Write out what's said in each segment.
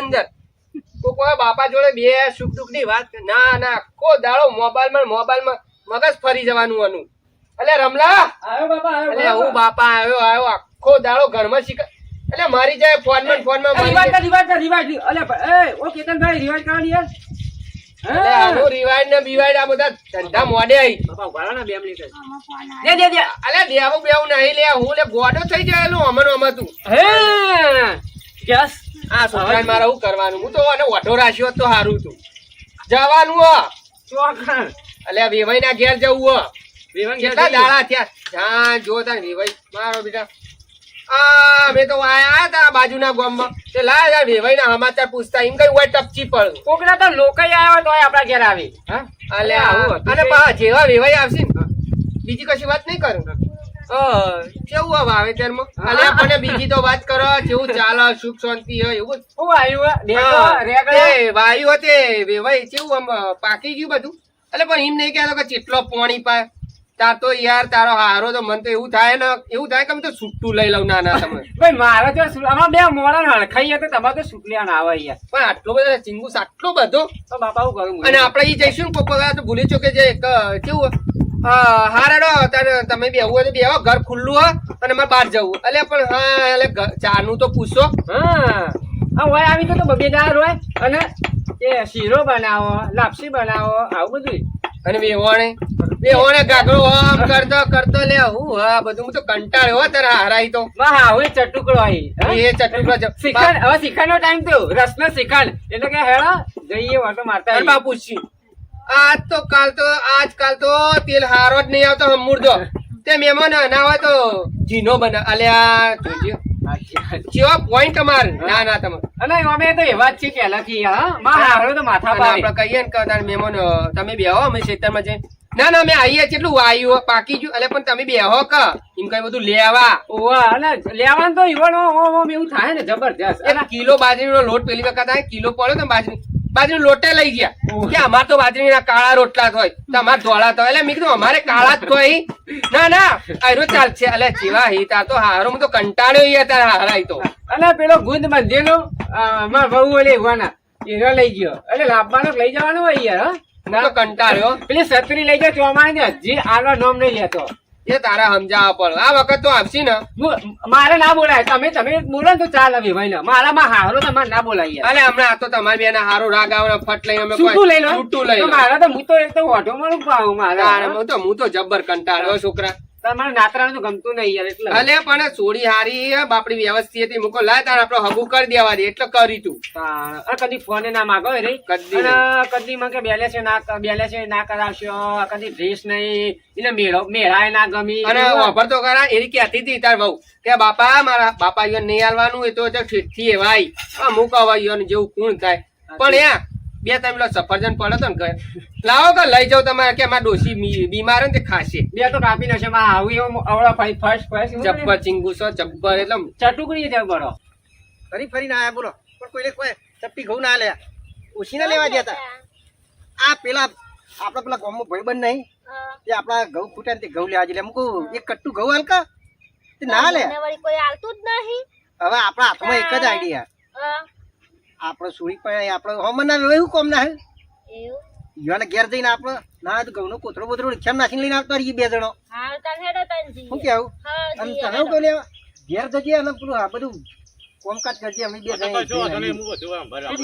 અંદર. કોઈ બાપા જોડે બે સુખ દુઃખની વાત ના ના કો દાડો મોબાઈલમાં મોબાઈલમાં મગજ ફરી જવાનું અનુ. એટલે રમલા. આવ્યો બાપા આવ્યો એટલે હું બાપા આવ્યો આવ્યો આખો દાડો ઘરમાં શીખ એટલે મારી જાય ફોનમાં ફોનમાં રિવાજ કર રિવાજ કર રિવાજ એટલે એ ઓ કેતનભાઈ રિવાજ કરો યાર? એટલે આનું રિવાઇડ ને બિવાઇડ આ બધા ધંધા મોડે આવી બાપા ઊભા બે મિનિટ દે દે દે. અલે દેવું નહીં લે હું ગોડો થઈ જાયેલું અમન અમન તું ગેસ આ છોકરાને મારે શું કરવાનું? હું તો આને ઓઢો રાખ્યો તો સારું તું જવાનું હો. અલે વેવાઈ ના ઘેર જવું હો. કેટલા દાડા થયા? જ્યાં જો તાર વેવાઈ. મારો બેટા. આ મેં તો આયા હતા બાજુના ગામમાં. તે લાય યાર વેવાઈ ના સમાચાર પૂછતા. એમ કઈ હોય ટપચી પડું કોકના તો લોકો આવ્યા તો આપણા ઘેર આવી. હા? અને જેવા વેવાઈ આવશે બીજી કશી વાત નહીં કરું. કેવું હવે વાવેતરમાં? અલે બીજી તો વાત કરો કેવું ચાલે સુખ શાંતિ હોય એવું હું આવ્યું વાયુ કેવું આમ પાકી ગયું બધું. એટલે પણ એમ નહીં કહેતો કે ચેટલો પાણી પાય. તાર તો યાર તારો હારો તો મન તો એવું થાય ને એવું થાય કે તો સુટ્ટું લઈ લઉં નાના તમે. ભાઈ મારે તો આમાં બે મોડા હણખાઈ તો તમારે તો શુક્લિયા આવે યાર પણ આટલો બધો ચિંગુસ આટલો બધો? તો બાપા હું કરું? અને આપણે એ જઈશું ને પપ્પા તો ભૂલી ચૂકે છે એક, કેવું હારાડો તમે બેહવું હોય તો બેહો ઘર ખુલ્લું હોય અને મારે બહાર જવું. એટલે પણ હા એટલે ચાનું તો પૂછો. હા. હા હોય આવી તો તો બબેદાર હોય. અને એ શીરો બનાવો લાપસી બનાવો આવું બધું અને વેવાણે વેવાણે ગાગરો આમ કરતો કરતો લે હું હા બધું હું તો કંટાળ્યો હો તારા હારાઈ તો. માં હા હવે ચટુકડો હા? એ ચટુકડો શિખંડ હવે શિખંડ નો ટાઈમ થયો. રસનો શિખંડ. એટલે કે હેડો જઈએ વાટો મારતા અરે આવીએ. આજ તો કાલ તો આજ કાલ તો તેલ હારો જ નહીં આવતો હમુરદો તે. મહેમાન ના હોય તો જીનો બના. અલ્યા જોજો કેવા પોઈન્ટ તમાર ના ના તમાર. અને અમે તો એવા જ છીએ પહેલાથી હા? માં હારો તો માથા પર આપણે કહીએ ને કે તાર મહેમાન તમે બેહો અમે ખેતરમાં જઈને. ના ના અમે આવીએ કેટલું વાયુ પાકી ગયું. એટલે પણ તમે બેહો કે. એમ કઈ બધું લેવા ઓવા અને લેવાનું તો ઈવન ઓમ ઓમ એવું થાય ને જબરજસ્ત. કિલો બાજરીનો લોટ પેલી વખત આવે કિલો પડ્યો ને બાજરી. બાજરી લોટે લઈ ગયા. કે અમાર તો બાજરીના કાળા રોટલા થાય તમાર ધોળા થાય એટલે મેં કીધું અમારે કાળા જ થાય ના ના આયરો ચાલશે એટલે જેવા હિત તો હારો. હું તો કંટાળ્યો ઈ અત્યારે હારાય તો. એટલે પેલો ગુંદ મંદિરનો અમાર બહુ ઓલે એવાના એરો લઈ ગયો. એટલે લાભવાનો લઈ જવાનો હોય યાર કંટાળ્યો. પેલી છત્રી લઈ ગયો ચોમાય ને હજી આનો નોમ નહીં લેતો. એ તારા સમજાવવા પડે આ વખત તો આપશી ને. મારે ના બોલાય. તમે તમે બોલો ને તો હવે ભાઈ ને મારા માં હારો તમારે ના બોલાય અલે હમણાં આ તો તમારી બેના હારો રાગ આવે ફટ લઈ અમે છૂટું લઈ લો. છૂટું લઈ મારા તો હું તો એક તો ઓઢો મળું પાવું મારા. હું તો હું તો જબ્બર કંટાળ્યો છોકરા. તમારે નાતરાનું તો ગમતું નહીં યાર એટલે. અલે પણ સોડી હારી બાપડી વ્યવસ્થિત હતી. મૂકો લાય તાર આપડે હગું કરી દેવા દે એટલે કરી તું. તાણ. કદી ફોને ના માગો રે. કદી કદી મને કે બેલેન્સ ના બેલેન્સ ના કરાવશો કદી ડ્રેસ નહીં. એટલે મેળો મેળાય ના ગમી. અને તો કરા એરી કહેતી હતી તાર બહુ કે બાપા મારા બાપા યો નહીં આલવાનું એ તો ઠીકથી એવાય અમુક અવાય જેવું કોણ થાય. પણ યા બે ત્રણ પેલો સફરજન પડે તો ને ઘરે. લાવો કે લઈ જાઓ તમારે કે મારા ડોસી બીમાર ને ખાશે. બે તો કાપી નશે માં આવી એવો અવળા ફરી ફર્સ્ટ ફર્સ્ટ જબ્બર ચિંગુસો જબ્બર એટલે ચટુકડી જ બરો. ફરી ફરીને આયા બોલો. પણ કોઈને કોઈ ચપ્પી ઘઉં ના લે ઓછી ના લેવા દેતા આ પેલા આપડા પેલા ગામમાં ભાઈબંધ નહીં? તે આપડા ઘઉં ફૂટે ને તે ઘઉં લેવા જોઈએ મૂકું એક કટ્ટું ઘઉં હાલકા તે ના લે કોઈ આવતું જ નહીં. હવે આપણા હાથમાં એક જ આઈડિયા હા, આપણે સુરી પણ આપણે હમણાં ના વ્યવહાર કોમ ના હે? એવું? યુવાને ઘેર જઈને આપણે ના તો ઘઉંનો કોથળો બોથળો રિક્ષા નાખીને લઈને આવતા રહીએ બે જણો. હાલ તાર હેડો તાન જઈએ. શું કેવું અને તને. કહું લેવા ઘેર જજે અને પેલું આ બધું કોમકાજ કરજે અમે બે જણ એટલે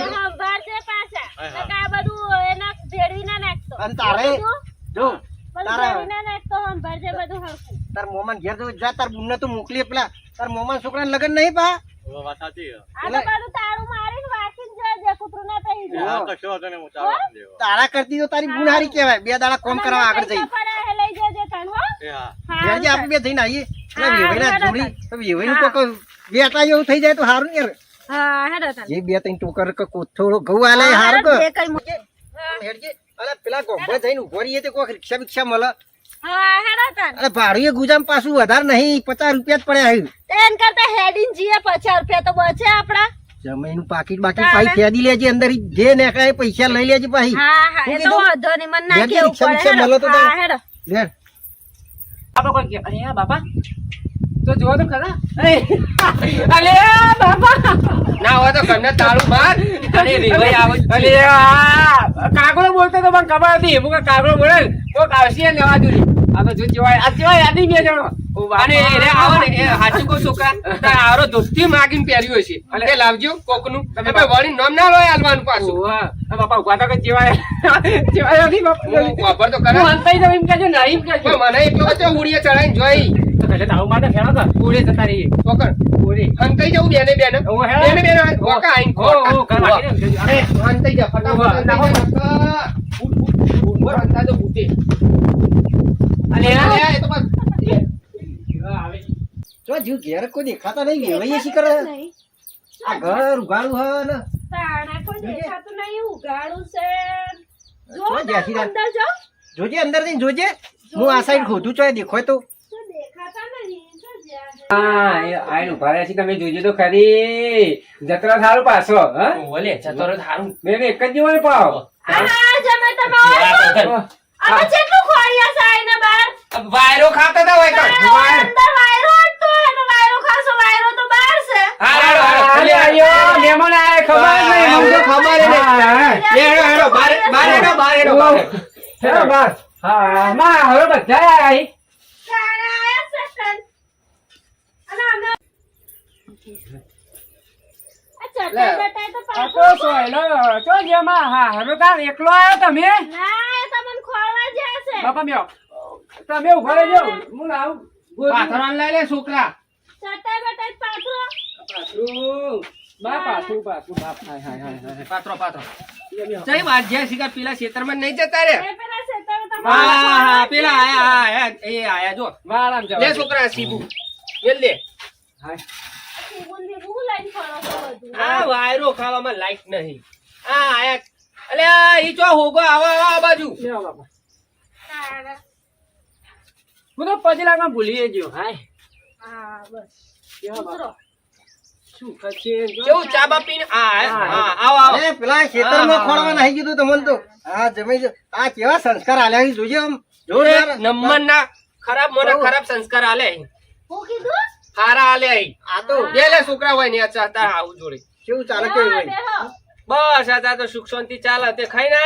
સંભાળ છે પાછા. નકર આ બધું એના ભેળવી ના નાખતો. અને તારે? જો તારા મોમાન ઘેર જવું જા તાર બુનને તો મોકલીએ પેલા તાર મોમાન છોકરાને લગન નહીં પા બધું તાળું મારીને વાંચીને જજે, કૂતરું ના થઈ જાય. તારા કરતી તો તારી બુન કહેવાય. બે દાડા કોમ કરવા આગળ જઈ. લઈ જજે તણ હો? હા, આપણે બે જઈને આવીએ એટલે વેવાઈના જોડી. તો વેવાઈનું કોક બેટા જેવું થઈ જાય તો સારું ને હા, હેડો તને જે બે ત્રણ ટોકર કે કોથળો ઘઉં આલે સારું કે. જે કંઈ મૂકે. હેડજે. અલે પેલા ગોભળે જઈને ઊભો રહીએ તે કોક રિક્ષા બિક્ષા મળે. હા, હેડો તાન. અરે ભાડું એ ગુજામ પાછું વધારે નહીં. પચાસ રૂપિયા જ પડ્યા આવ્યું એન કરતા હેડીને જઈએ પચાસ રૂપિયા તો બચે આપડા જમીન પાકીટ બાકી પાઈ ફેદી લેજે અંદર જે નેકાય પૈસા લઈ લેજે પાછી હા હા એ તો વાંધો નહીં મને ના કેવું પડે બિક્ષા મળે તો હેડો. હેડો. લે બાપા કોઈ કે અરે બાપા. તો જો તો ખરા. અલે બાપા. ના હોય તો ઘરને તાળું માર. અને રીવાઈ આવે અલે. કાગડો બોલતો તો મને ખબર હતી. હું કે કાગડો બોલે તો આવશે ને લેવા દઉં આ તો જો જેવાય આ જેવાય યાદી બે જણો. અને એને આવો ને એ હાચું કહું છોકરા આરો ધોતી માગીને પહેર્યું હશે. તે લાવજો કોકનું. તમે ભાઈ વળી નામ ના લો આલવાનું પાછું. હા આ બાપા ઊભા તો કે જેવાય જેવાય નથી બાપા. ખબર તો કરે. અંતાઈ જાઉં એમ કહેજો ને એમ કહેજો. મને એટલો વચ્ચે ઉડીએ ચડાઈને જોઈ. તો એટલે તારું માટે ફેરો તો પૂરે જતા રહીએ પકડ. પૂરે. હંતાઈ જવું બેને બેને. ઓહો, હે? બેને બેને વોકા આઈને ઓ, ઓ, ઘર ખોટા. વાગીને એમ કહેજો. અરે હંતાઈ જા ફટાફટ નાખો. હંતાઈ જા નકર. ઉઠ, ઉઠ, ઉઠ, ઉઠ, હંતા તો ઉઠે. અને અરે, એ તો બસ. આવે. જો જીવ ઘેર કોઈ દેખાતા નહીં વેવાઈએ શી કરે? આ ઘર ઉગાડું હ ને. તાણા કોઈ દેખાતું નહીં ઉઘાડું છે. જો જો જ્યાંથી રાત- અંદર જો. જોજે અંદર જઈને જોજે. હું આ સાઈડ ખોધું છો દેખાય તો. તો દેખાતા નહીં જો જ્યાં હા એ આઈને ઊભા રહ્યા છે તમે જોજો તો ખરી જતરા સારું પાછો ઓલે, જતો થારું. મેં એક જ જીવન પાવ. આ જમે તમે આવો છો? અમે કેટલું ખોડિયા છે આઈને બહાર વાયરો ખાતા હતા હોય તો. વાયરો હતો એનો વાયરો ખાસો વાયરો તો બહાર છે. હાલો, હાલો, હાલો. આયો મહેમાન આયા ખબર નહીં. અમને ખબર નહીં. બાર- બાર બાર બાર. હેડો બસ. હા માં હવે બધા આયા એકલો આવ્યો તમે? બાપા મ્યો તમે ઊભા રહેજો. હું લાવું. પાથરાને લઈ લે છોકરા. બાપ હાય હાય હાય. પાથરો પાથરો. જઈ વાત જય શીખા પેલા ખેતરમાં નહીં જતા રે? પેલા હા હા, હા પેલા આયા હા, આયા એ આયા જો. વાળામ લે છોકરા સીબુ. વેલ દે. આ વાયરો ખાવામાં લાઈટ નહીં. આ આયા. અલે આ ઈ ચો હોગો આવા આવા આ બાજુ. હું તો પછી લાગમાં ભૂલી ગયો હાય. હા બસ. શું કેવું ચા બા પીને આ આવો આવો. અરે પેલા ખેતરમાં ખોળવા નાહી ગયું તમને તો હા જમી જો. આ કેવા સંસ્કાર આલ્યા જોજે આમ. જોરદાર. નંબર ના ખરાબ મને ખરાબ સંસ્કાર આલે હું કીધું? હારા આલે આ તો. બે છોકરા હોય ને આ ચાહતા આવું જોડે. કેવું ચાલે કેવું હોય? બસ આ તો સુખ શાંતિ ચાલે. તે ખાઈ ને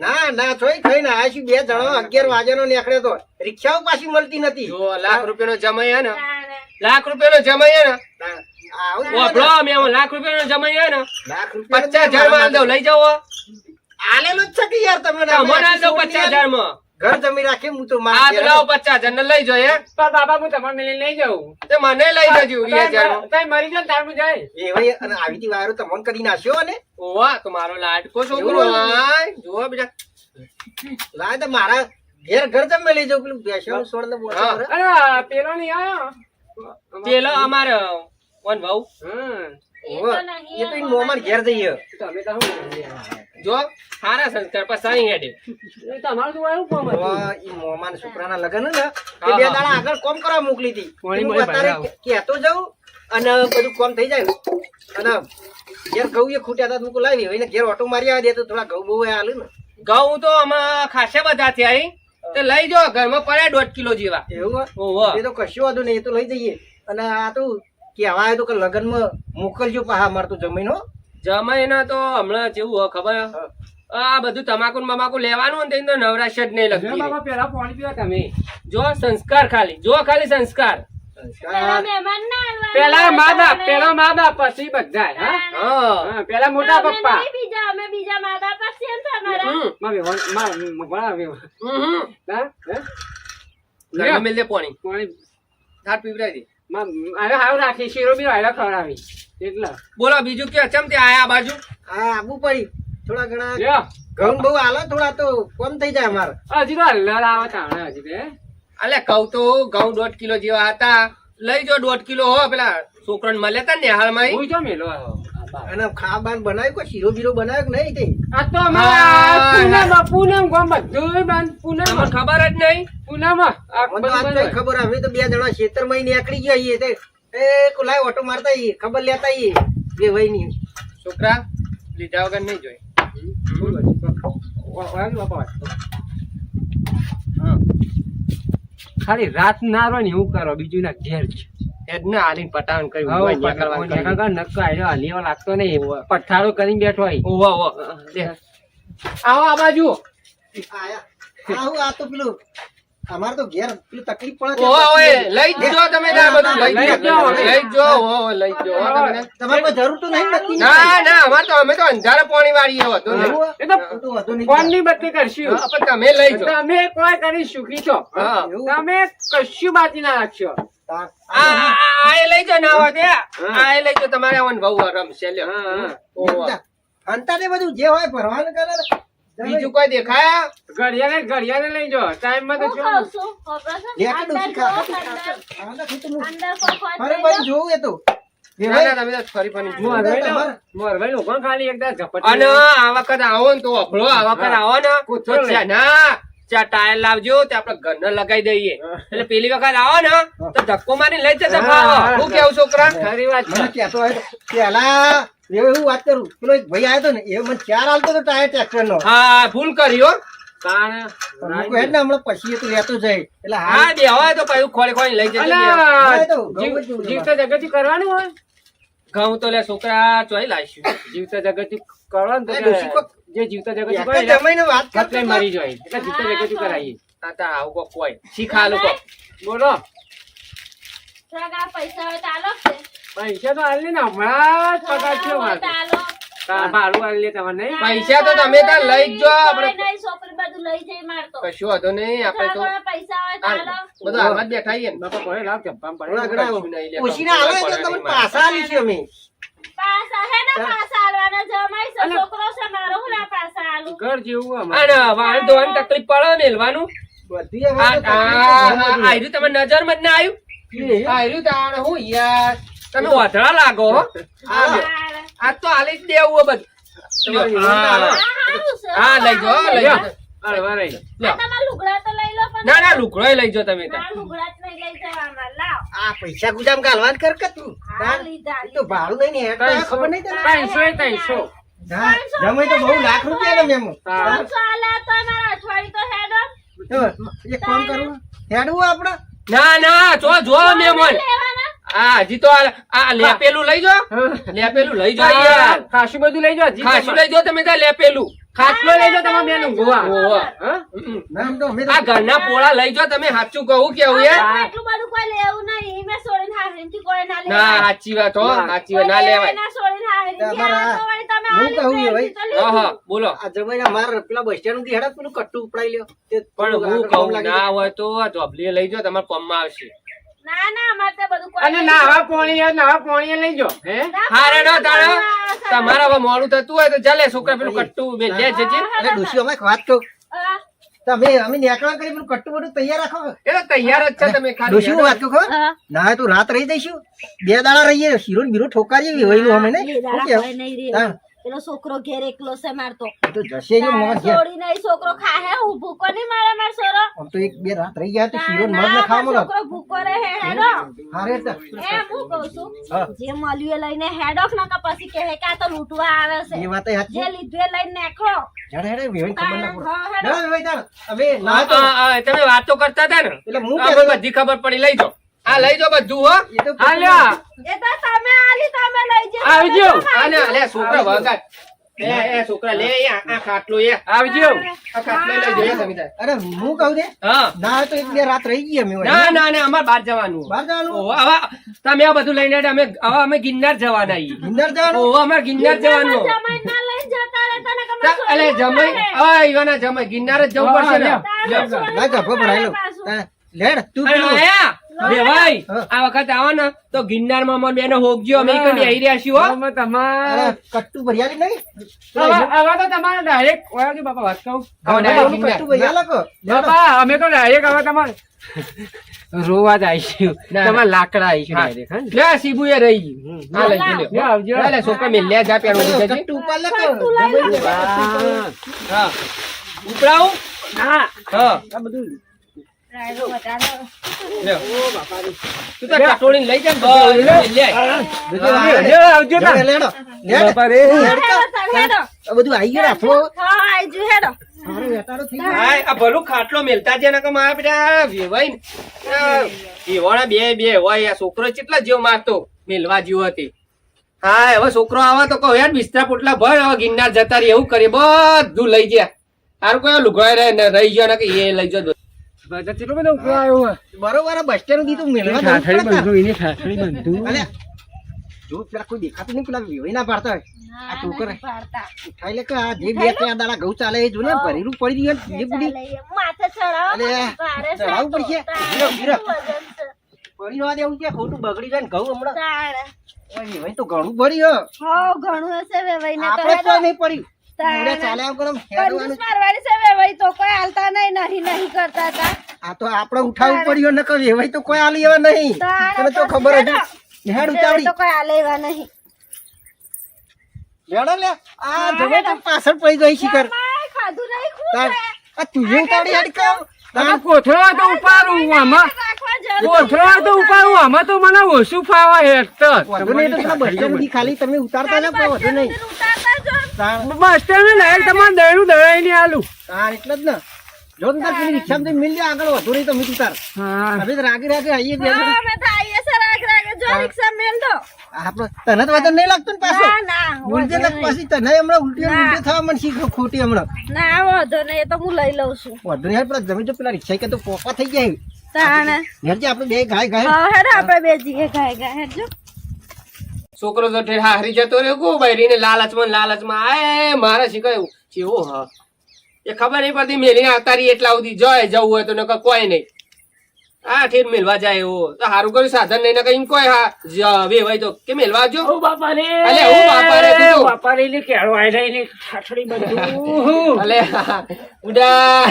ના ના થોઈ ખાઈ ને આ છીએ બે જણા. અગિયાર વાગ્યાનો નીકળે તો. રિક્ષાઓ પાછી મળતી નથી. જો લાખ રૂપિયાનો જમાઈ હે ને. લાખ રૂપિયાનો જમાઈ હે ને. વાપરો અમે લાખ રૂપિયાનો જમાઈ ને. પચાસ હજારમાં દઉં લઈ જાઓ આલેલો જ છે કે યાર તમે મને દઉં પચાસ હજારમાં ઘર જમી રાખે હું તો આ મારા ઘેર લાવો પચાસ હજાર ને લઈ જાઓ પણ બાબા હું તમારે લઈને લઈ જાઉં. તે મને લઈ જજો વીસ હજારમાં મરી જો તારું જાય. એવાય અને આવી તી વાયરો તમન કરી નાખ્યો ને. ઓવા તો મારો લાડકો છોકરો? હાય. જો બીજા લાય તો મારા ઘેર ઘર જમે લઈ જાઉં પેલું બેસવાનું છોડ ને બોલ અરે પેલો નહીં આયો પેલો અમારે. વન ભાઉ? એ તો નહીં એ તો ઈ મોમાન ઘેર જઈએ. તમે તો શું જો સારા સંસ્કાર પસાઈ હેડે. એ તમારું તો આવ્યું કોમ ઈ મોમાન છોકરાના લગન ને તે બે દાડા આગળ કોમ કરવા મોકલી હતી. પોણી હું અત્યારે. કહેતો જાઉં અને બધું કોમ થઈ જાય. અને ઘેર ઘઉં એ ખૂટ્યા હતા તો મૂકું લાવી એને ઘેર ઓટો મારી આવે દે તો થોડા ઘઉં બહુ હાલ ને. ઘઉં તો આમાં ખાસે બધા થયા તો લઈ જાઓ ઘરમાં પડ્યા દોઢ કિલો જેવા. એવું? એ તો કશું વાંધો નહીં એ તો લઈ જઈએ. અને આ તો કહેવા આવ્યો તો કે લગનમાં મોકલજો પાહા અમારે તો જમીન હો. જમાઈને તો હમણાં જેવું હોય ખબર? આ બધું તમાકુ ને બમાકુ લેવાનું ને તો નવરાશ જ નહીં લખ્યું લગતી બાપા પેલા પાણી પીવા તમે. જો સંસ્કાર ખાલી જો ખાલી સંસ્કાર. પેલા માદા. પેલા મા બાપ પેલા મા બાપ પછી બધા હા? હા. હા, પેલા મોટા પપ્પા. અમે બીજા તમારા પાણી. પાણી. ધાર પીવડાવી દે. માં હાવ રાખી શીરો બીરો હારે ખવડાવી એટલે. બોલો બીજું કે ચમ તે આયા બાજુ? હા આબુ પડી. થોડા ઘણા ઘઉં બહુ હાલો થોડા તો કોમ થઈ જાય અમારે. હજી તો હલ્લર આવે તાણે હજી તો, અલે કહું તો ઘઉં દોઢ કિલો જેવા હતા. લઈ જો દોઢ કિલો હો પેલા છોકરાને મળે તા ને હાલમાં હું જો મેલો. અને ખા બનાવ્યું કોઈ શીરો બીરો બનાવ્યો નહીં તે? આ તો પૂનમ પૂનમ ગામ બધું બંધ પૂનમ. ખબર જ નહીં. પૂનમ. ખબર અમે તો બે જણા ખેતરમાં ય નીકળી ગયા છીએ તે. એ કોલાય ઓટો મારતા ખબર લેતા આઈએ. બે ભાઈ ની છોકરા લીધા વગર નહીં જોઈ. ખાલી રાત ના રહો ને એવું કરો બીજું ના ઘેર જ. એડને આલીને પટાવન કર્યું હોય, ન્યા કર્યું. નક્કો આયરો હલીઓ લાગતો નહીં પઠારો કરીને બેઠો હોય ઓવો, ઓવો. આવો આ બાજુ આયા. આ તો પેલું અમારે તો ઘેર પેલું તકલીફ પડે છે. ઓવો, લઈ જો તમે તાર બધું લઈ લઈ જ જ જો. જો લઈ જો ઓવો, લઈ જો તમારે કોઈ જરૂર તો નહીં બત્તીની? ના ના અમારે તો અમે તો અંધારે પાણી વાળી ને એવું? એ તો તો બત્તી કરશું પણ તમે લઈ જો તમે કોઈ કરી સુખી છો હા. તમે કશું બાકી ના રાખશો આ આ- આ એ લઈ જો ના હોય આ લઈ જો તમારે રમશે લ્યો. બધું જે ભરવાનું કરે બીજું કોઈ દેખાયા? લઈ ટાઈમમાં તો શું? અંદર ફરી એ તો. ખાલી એકદા ઝપટ અને આ વખત આવો ને તો અભળો આ વખત આવો ને. ના. ચા ટાયર લાવજો તે આપણે ઘરને લગાઈ દઈએ. એટલે પેલી વખત આવો ને તો ધક્કો મારી લઈ જતા હા, હું. કેવું છોકરા? ખરી વાત કેતો હોય પેલા એવું વાત કરું? પેલો એક ભાઈ આવ્યો ને એ મને ચાર આલતો હતો ટાયર ટ્રેક્ટર નો હા ભૂલ કરી હો. તાણે હું કહે ને હમણાં પછી લેતો જાય. એટલે હા. હાલ બે હવે તો પછી ખોળી ખોળી લઈ જજો અલા, હા, એ તો જીવ- ગમે તેવું જીવતા જગતથી કરવાનું હોય? ઘઉં તો લે છોકરા ચોઈ લાવીશું. જીવતા જગતથી કરવાનું તો જે જીવતા જગત કરે જ વાત કરતો મરી જાય એટલે જીવતા જગતથી કરાવીએ હા તા આવું કોક કોઈ શીખા લોકો. બોલો. પૈસા હોય તો આલો પૈસા તો ને હમણાં જ પગાર થયો તો મારે. તા પૈસા તો તમે તાર લઈ જ મારતો. કશું હતો નહીં આપણે તો તો બધું જ બેઠા બાપા પડે આવે. પાછા આલીશું અમે. પાસા હે. ને પાસા આલવાના જમાઈ છે, અલા. છોકરો છે મારો, હું ના પાસા આલું? ઘર જેવું અને અમારે વાહન ધોવાની તકલીફ પડે મેલવાનું? આયરું તમે નજરમાં જ ના આવ્યું. આયરું તાણ હું યાર. તમે વધરા લાગો હો. આ તો હાલી જ દેવું બધું. હા. લઈ. અરે લો ના ના લુકડોય લઈ તમે જ નહીં લઈ જવાના. આ પૈસા ગુજામ ગાલવાન કર કે તું? તો ભાવ નહીં ને ખબર નહીં તને? ત્રણસો એ ત્રણસો. જમે તો બહુ લાખ રૂપિયા ને મેમો. એક કામ કરું. હેડવું આપણે ના ના જો જો મેં હા આ હજી તો આ લેપેલું લઈ જો. લેપેલું લઈ જો યાર. ખાસું બધું લઈ જાઓ જી ખાસું લઈ જો તમે ત્યાં લેપેલું. ખાસું લઈ જાઓ તમારે બેન ઊંઘવા. હા? હમ. ના એમ તો અમે તો આ ઘરના પોળા લઈ જાઓ તમે સાચું કહું કેવું યાર એટલું બધું કોઈ લેવું નહીં. મેં છોડીને હારીથી કોઈ ના ના સાચી વાત હો સાચી વાત ના લેવાય ના છોડીને હારીથી. તમારા- આ તમે હું કહું ભાઈ. હા હા બોલો આ જમાઈને માર પેલા બસ સ્ટેન્ડથી હેડા પેલું કટ્ટુ ઉપડાઈ લ્યો પણ હું કહું ના હોય તો આ જોબલી લઈ જાઓ તમારા કોમમાં આવશે ના ના અમારે તો બધું અને નાવા પોણી નાવા પોણી લઈ જાઓ હે? હા રેડો તાળો. ના, હવે મોડું થતું હોય તો ચાલે છોકરા પેલું કટ્ટું બે લે જજે અરે ડોશી અમે વાત કહું. તમે અમે નેકળા કરી પેલું કટ્ટું બધું તૈયાર રાખો એ તો તૈયાર જ છે તમે ડોશી હું વાત કહું ના તો રાત રહી જઈશું. બે દાડા રહીએ શીરો ને બીરો ઠોકારીએ વહીનું અમે ને. શું કેવું? પેલો છોકરો ઘેર એકલો છે મારતો તો. જશે જો મોત ઘેર છોડી છોકરો ખાહે હું ભૂકો નહીં મારે માર આમ તો એક બે રાત રહી ગયા તો શીરો ના, ખાવા મળે રહે હેડો હારે એ હું કહું છું જે મળ્યું એ લઈને હેડો ના પછી કહે કે આ તો લૂંટવા આવે છે. એ વાત સાચી. જે લીધું લઈને નાખો. હેડે હેડે વેવાઈને ખબર ના પડે હા, હેડો. હેડો વેવાઈ તાણ. હવે ના તો હા, હા, તમે વાતો કરતા હતા ને? એટલે હું બધી ખબર પડી લઈ જાઓ. આ લઈ જો બધું હો. એ તો હા લ્યો. એ તો તમે આલી તમે લઈ જજો આવજો. આ ને છોકરા વગાડ. એ એ છોકરા લે આ આ ખાટલો એ. આવજો. આ ખાટલો લઈ જોઈએ તમે અરે હું કહું દે? હા. ના તો એક બે રાત રહી ગઈ અમે ના ના ના અમારે બહાર જવાનું. બહાર જવાનું? હવે તમે આ બધું લઈને અમે હવે અમે ગિરનાર જવાના છીએ ગિરનાર જવાનું? અમારે ગિરનાર જવાનું. અલે જમાઈ આ ઈવાના જમાઈ. ગિરનાર જ જવું પડશે ને. ના ગભો ભરાયેલો લેડ તું આયા, બે ભાઈ આ વખત આવો ને તો ગિરનારમાં અમારે બેનો હોગજો અમે ઈ કડી આઈ રહ્યા છીએ હો. તમારે કટ્ટુ ભરિયાલી નહીં? હવે હવે તો તમારે ડાયરેક્ટ ઓયાથી બાપા વાત કહું? હવે direct પેલું ગિરનાર. કટ્ટુ ભરિયા લાગો બાપા અમે તો ડાયરેક્ટ હવે તમારે. રોવા જ આવીશું. તમારે લાકડા આવીશું? લે સીબુ એ રહી આ લઈ. આવજો. લે, છોકરા મેં લે જા કટ્ટુ ઉપર હા. હા. બધું ભલું ખાટલો મેલતા છે ને મારા બેટા વેવાઈ ને. બે બે હોય આ છોકરો કેટલા જેવો મારતો? મેલવા જેવો હતી હા હવે છોકરો આવે તો કહો યાર બિસ્તરા પોટલા ભર હવે ગિરનાર જતા રહી એવું કરીએ બધું લઈ ગયા. તારું કોઈ લુગડાઈ રહે ને રહી ગયો ને કે એ લઈ ગયો. બધા કેટલો બધો ઉપરો આવ્યો બરોબર બસ સ્ટેન્ડ સુધી મેળવા ઠાઠડી બંધુ, એની ઠાઠડી બંધુ. જો પેલા કોઈ દેખાતું નહીં પેલા વેવાઈ ના પાડતા હોય. આ ટોકર ઉઠાઈ લે કે આ જે બે ત્યાં દાડા ઘઉં ચાલે એ જો ને ભરેલું પડી ગયું હોય બુડી માથે ચડાવો અલે, પડશે. પડી દેવું ખોટું બગડી જાય ને ઘઉં હમણાં. ઓય, વેવાઈ તો ઘણું ભર્યું હો. હો, ઘણું હશે આપણે. નહીં પડ્યું તાણે. પૂરા ચાલે આમ કરો, કંજૂસ હેડવાનું. મારવાડી છે વેવાઈ તો કોઈ હાલતા નહીં નહીં નહીં કરતા હતા. આ તો આપણે ઉઠાવવું પડ્યું ને વેવાઈ તો કોઈ આલી એવા નહીં. તને તો ખબર હતી હેડ. ઉતાવળી. તો કોઈ હાલે એવા નહીં. હેડો લે. આ જમે તો પાછળ પડી ગઈ શિખર ખાધું નહીં ખૂબ. આ ઉતાવળી હેડ કોથળો તો ઉપાડું આમાં. કોથળો તો ઉપાડું આમાં તો મને ઓછું ફાવા હેઠ તો બસ ખાલી તમે ઉતારતા પણ વધુ નહીં. ઉતારતા જો તાણ બસ સ્ટેન્ડ ડાયરેક્ટ તમારે દળનું દળાઈ નહીં આલું. તાણ એટલે જ ને. જો તાર પેલી રિક્ષામાં મિલ આગળ વધુ નહીં તો મીઠું તાર. હવે રાગી રાગી આવીએ બે અમે તો આવીએ છે રાગ રાગે. જો રિક્ષા મેલ દો. આપણે તને તો વજન નહીં લાગતું ને પાછો? ના ના ઉલટે વાંધો ને તને હમણાં ઉલટી ઉલટી થવા મને શીખો ખોટી હમણાં. ના વાંધો નહીં એ તો હું લઈ લઉં છું. વધુ નહીં પેલા જમી તો પેલા રિક્ષા કે તો પોપા થઈ જાય તાણે. હેરજે આપણે બે ગાય ગાય. હા આપણે બે જીએ ગાય ગાય. છોકરો તો ઠેર હારી જતો રહ્યો. કો બૈરીને લાલચમાં લાલચમાં. આય મારે શીખાયું કેવો હ. એ ખબર નહીં પડતી મેલીને આવતા રહી એટલા સુધી જાય જવું હોય તો નકર કોઈ નહીં. આ ઠેર મેલવા જાય એવો. તો સારું કર્યું સાધન નહીં નકર એમ કોઈ હા વેવાય તો. કે મેલવા જો બાપા રે અલે, હું બાપા રે, તું બાપા રે ને કેળો આઈ રહી ને ઠાઠડી બધું. અલે ઉડા.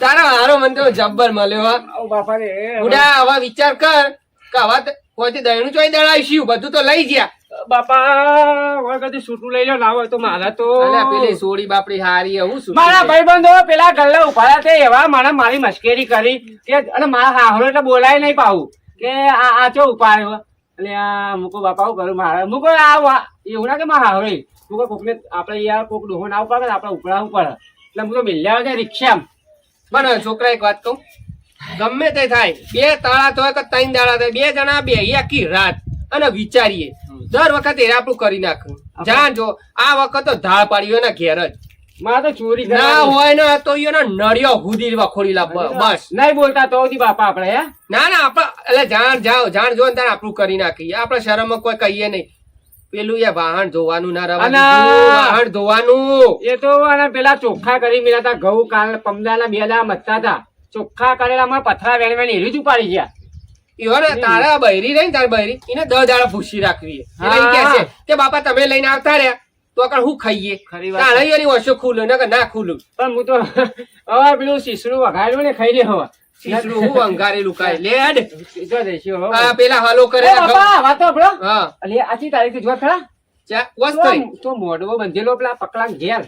તારા હારો મને તો જબ્બર મળ્યો હા. બાપા રે ઉડા હવે વિચાર કર. કે હવે કોઈથી દહીણું ચોઈ દળાવીશું? બધું તો લઈ ગયા. બાપા હવે કદી સૂટું લઈ લો ના હોય તો મારા તો. પેલી સોડી બાપડી હારી હું શું મારા ભાઈબંધો પેલા ગલ્લા ઊભા તે એવા મને મારી મશ્કરી કરી કે અને મારા હાહરો એટલે બોલાય નહીં પાવું કે આ આ ચો ઉપાડ્યો? એટલે આ મૂકો બાપા હું કરું મારે મૂકો આ એવું ના કે મારા હાહરો મૂકો કોકને આપણે યાર કોક ડોહો ના ઉપાડે આપણે ઉપડાવવું પડે એટલે મૂકો મિલ્યા રિક્ષામાં. મને છોકરા એક વાત કહું. ગમે તે થાય. બે તાળા તો કે ત્રણ દાડા થાય. બે જણા બે આખી રાત. અને વિચારીએ. દર વખતે એ આપણું કરી નાખવું. જાણ જો આ વખત તો ધાળ પાડ્યો એના ઘેર જ. તો ચોરી ના હોય ને તો એનો નળિયો હુદી વખોડી લા બસ. નહીં બોલતા તો સુધી બાપા આપણે હે? ના ના આપણે એટલે જાણ જાઓ જાણ જો ને તારે આપણું કરી નાખીએ. આપણે શરમમાં કોઈ કહીએ નહીં. પેલું એ વાહન ધોવાનું ના રવા અને- વાહન ધોવાનું. એ તો પેલા ચોખ્ખા કરી મેલા ઘઉં કાલ પમદાના બે મચતા હતા ચોખ્ખા કરેલા માં પથરા વેણ વેણ એરી જ ઉપાડી ગયા. ઈયો ને તારા બૈરી રહી તારી બૈરી એને દસ દાડા ભૂસી રાખવી એટલે ઈ છે કે બાપા તમે લઈને આવતા રહ્યા તો આગળ હું ખાઈએ? વાત તારે ઈયોની ખુલ્લું ને ના ખુલ્લું. પણ હું તો હવે પેલું શીસડું વઘાર્યું ને ખાઈ લે હવે. શીશડું હું અંગારેલું પેલા હાલો કરે વાત હા. અલી આછી તારીખ જોવા ખરા? વસ થઈ. તો- મોઢવો બંધેલો પેલા પકલા ઘેર?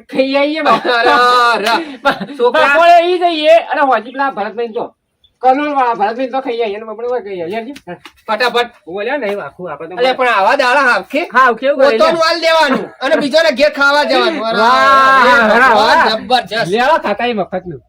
ખાઈ આવીએ અરે, અરે. છોકરા બપોરે ઈ જઈએ. અને હોજી પેલા ભરતભાઈ તો કલોલ વાળા ભરતભાઈ તો ખાઈ આવીએ હોય ખાઈ આવીએ. ફટાફટ. બોલ્યા નહીં આખું આપણે અલે પણ આવા દાડા હાવખે? હા કેવું કરે પોતાનું હાલ દેવાનું. અને બીજાને ઘેર ખાવા જવાનું. અરે, અરે. જબરજસ્ત. લેવા ખાતા મફતનું